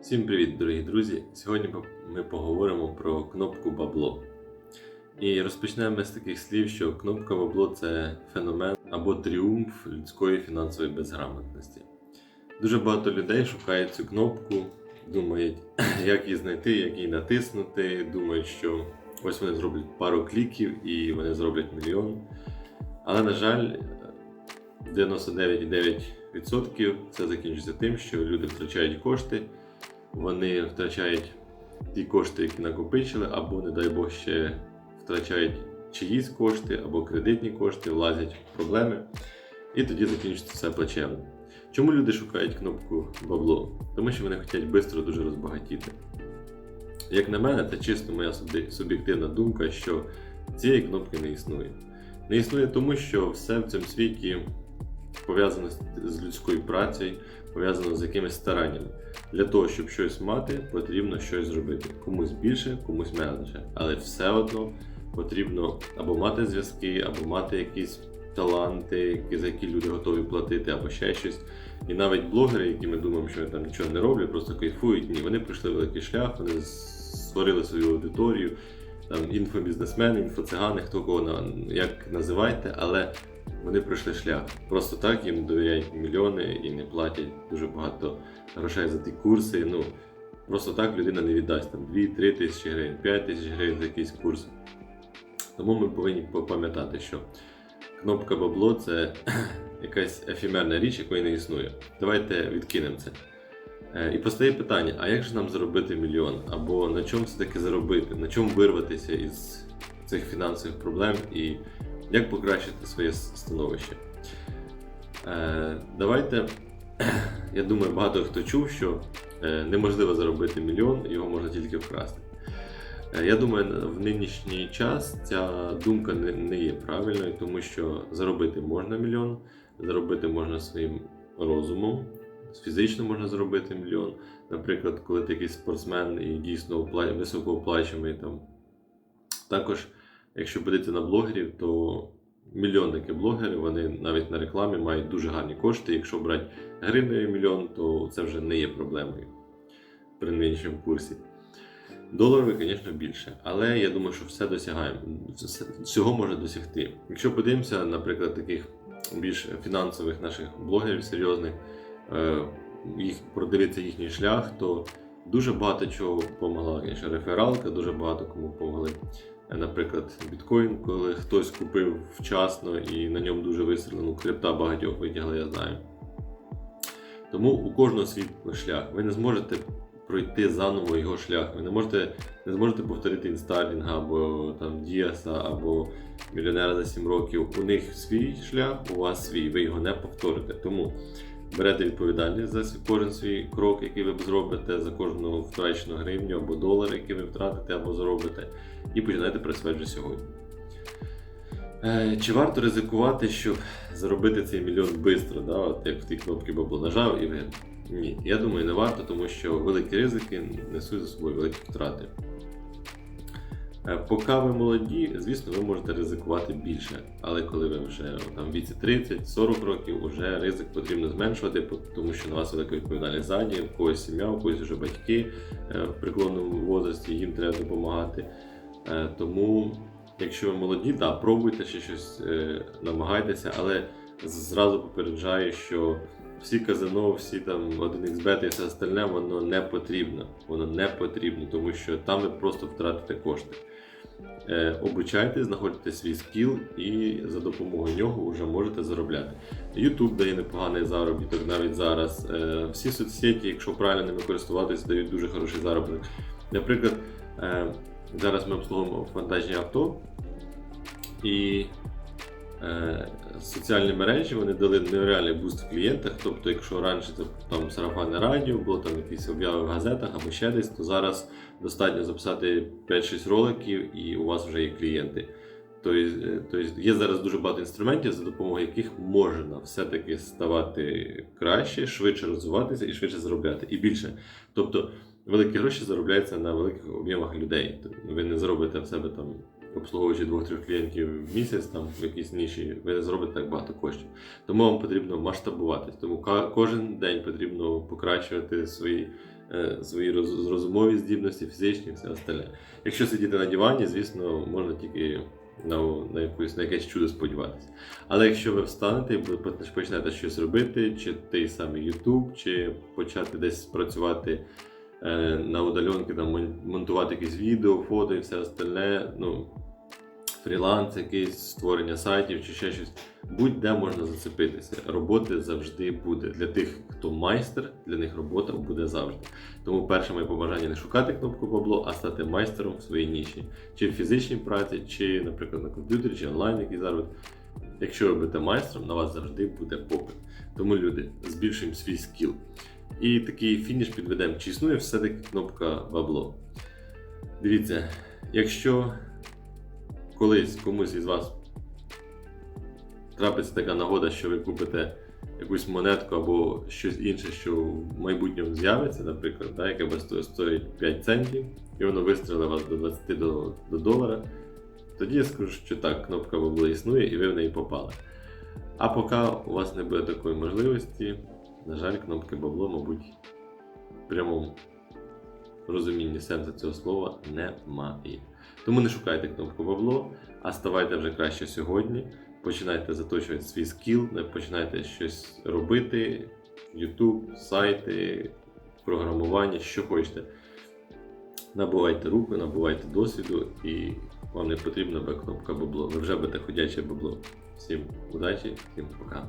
Всім привіт, дорогі друзі! Сьогодні ми поговоримо про кнопку бабло. І розпочнемо з таких слів, що кнопка бабло це феномен або тріумф людської фінансової безграмотності. Дуже багато людей шукають цю кнопку, думають, як її знайти, як її натиснути, думають, що ось вони зроблять пару кліків і вони зроблять мільйон. Але, на жаль, 99,9% це закінчиться тим, що люди втрачають кошти вони втрачають ті кошти, які накопичили, або, не дай Бог, ще втрачають чиїсь кошти, або кредитні кошти, влазять в проблеми, і тоді закінчиться все плачевно. Чому люди шукають кнопку бабло? Тому що вони хочуть швидко дуже розбагатіти. Як на мене, це чисто моя суб'єктивна думка, що цієї кнопки не існує. Не існує тому, що все в цьому світі пов'язано з- людською працею, пов'язано з якимись стараннями. Для того, щоб щось мати, потрібно щось зробити. Комусь більше, комусь менше. Але все одно потрібно або мати зв'язки, або мати якісь таланти, за які люди готові платити, або ще щось. І навіть блогери, які ми думаємо, що там нічого не роблять, просто кайфують. Ні, вони пройшли великий шлях, вони створили свою аудиторію, там інфобізнесмени, інфоцигани, хто кого як називайте, але вони пройшли шлях. Просто так їм довіряють мільйони і не платять дуже багато грошей за ті курси. Ну просто так людина не віддасть там 2-3 тисячі гривень, 5 тисяч гривень за якийсь курс. Тому ми повинні пам'ятати, що кнопка бабло це якась ефемерна річ, якої не існує. Давайте відкинемо це. Е, І постає питання: а як же нам заробити мільйон? Або на чому все-таки заробити, на чому вирватися із цих фінансових проблем і як покращити своє становище? Е, Давайте, я думаю, багато хто чув, що е, неможливо заробити мільйон, його можна тільки вкрасти. Е, Я думаю, в нинішній час ця думка не, є правильною, тому що заробити можна мільйон, заробити можна своїм розумом, фізично можна заробити мільйон. Наприклад, коли ти якийсь спортсмен і дійсно опла- високооплачуваний там. Також, якщо подивитися на блогерів, то мільйонники блогери, вони навіть на рекламі мають дуже гарні кошти. Якщо брати гривневий мільйон, то це вже не є проблемою при нинішньому курсі. Доларовий, звісно, більше, але я думаю, що все досягаємо. Всього можна досягти. Якщо подивимося, наприклад, таких більш фінансових наших блогерів серйозних, е, їх продивитися їхній шлях, то дуже багато чого допомогла, рефералка, дуже багато кому допомогли. Наприклад, біткоін, коли хтось купив вчасно і на ньому дуже вистрілено, крипта багатьох витягли, я знаю. Тому у кожного свій шлях. Ви не зможете пройти заново його шлях. Ви не можете не зможете повторити інсталінга або там Діаса, або мільйонера за 7 років. У них свій шлях, у вас свій, ви його не повторите. Тому берете відповідальність за кожен свій крок, який ви зробите, за кожну втрачену гривню або долар, який ви втратите або заробите, і починаєте працювати сьогодні. Е, Чи варто ризикувати, щоб заробити цей мільйон швидко, да? Як в тій кнопці бабло нажав і ви. Ні, я думаю, не варто, тому що великі ризики несуть за собою великі втрати. Е, Поки ви молоді, звісно, ви можете ризикувати більше, але коли ви вже там, в віці 30-40 років, вже ризик потрібно зменшувати, тому що на вас велика відповідальність ззаді, у когось сім'я, у когось вже батьки е, в преклонному возрасті, їм треба допомагати. Е, Тому, якщо ви молоді, да, пробуйте ще щось, намагайтеся, але зразу попереджаю, що всі казино, всі там 1xbet і все остальне, воно не потрібно. Воно не потрібно, тому що там ви просто втратите кошти. Е, обучайте, знаходьте свій скіл і за допомогою нього вже можете заробляти. YouTube дає непоганий заробіток навіть зараз. Е, всі соцсеті, якщо правильно ними користуватися, дають дуже хороший заробіток. Наприклад, е, зараз ми обслуговуємо вантажні авто, і соціальні мережі вони дали нереальний буст в клієнтах. Тобто, якщо раніше це там сарафанне радіо, було там якісь обяви в газетах або ще десь, то зараз достатньо записати 5-6 роликів і у вас вже є клієнти. Тобто, е, тобто є зараз дуже багато інструментів, за допомогою яких можна все-таки ставати краще, швидше розвиватися і швидше заробляти. І більше. Тобто великі гроші заробляються на великих об'ємах людей. Тобто Ви не заробите в себе там обслуговуючи двох-трьох клієнтів в місяць, там в якійсь ніші, ви не зробите так багато коштів. Тому вам потрібно масштабуватись. Тому кожен день потрібно покращувати свої е, свої розумові здібності, фізичні, все остальне. Якщо сидіти на дивані, звісно, можна тільки на, на, якусь, на якесь чудо сподіватися. Але якщо ви встанете і почнете щось робити, чи той самий YouTube, чи почати десь працювати на удаленки, там, монтувати якісь відео, фото і все остальне, ну, фріланс, якийсь створення сайтів чи ще щось. Будь-де можна зацепитися. Роботи завжди буде. Для тих, хто майстер, для них робота буде завжди. Тому перше моє побажання не шукати кнопку бабло, а стати майстером в своїй ніші. Чи в фізичній праці, чи, наприклад, на комп'ютері, чи онлайн, який заробить. Якщо ви будете майстром, на вас завжди буде попит. Тому люди, збільшуємо свій скіл. І такий фініш підведемо, чи існує все-таки кнопка бабло. Дивіться, якщо колись комусь із вас трапиться така нагода, що ви купите якусь монетку або щось інше, що в майбутньому з'явиться, наприклад, да, яке буде стоїть 5 центів, і воно вистрілить вас до 20 до, до долара, тоді я скажу, що так, кнопка бабла існує і ви в неї попали. А поки у вас не буде такої можливості, на жаль, кнопки бабло, мабуть, в прямому розумінні сенсу цього слова немає. Тому не шукайте кнопку бабло, а ставайте вже краще сьогодні. Починайте заточувати свій скіл, починайте щось робити, YouTube, сайти, програмування, що хочете. Набувайте руку, набувайте досвіду і вам не потрібна кнопка бабло. Ви вже будете ходяче бабло. Всім удачі, всім пока.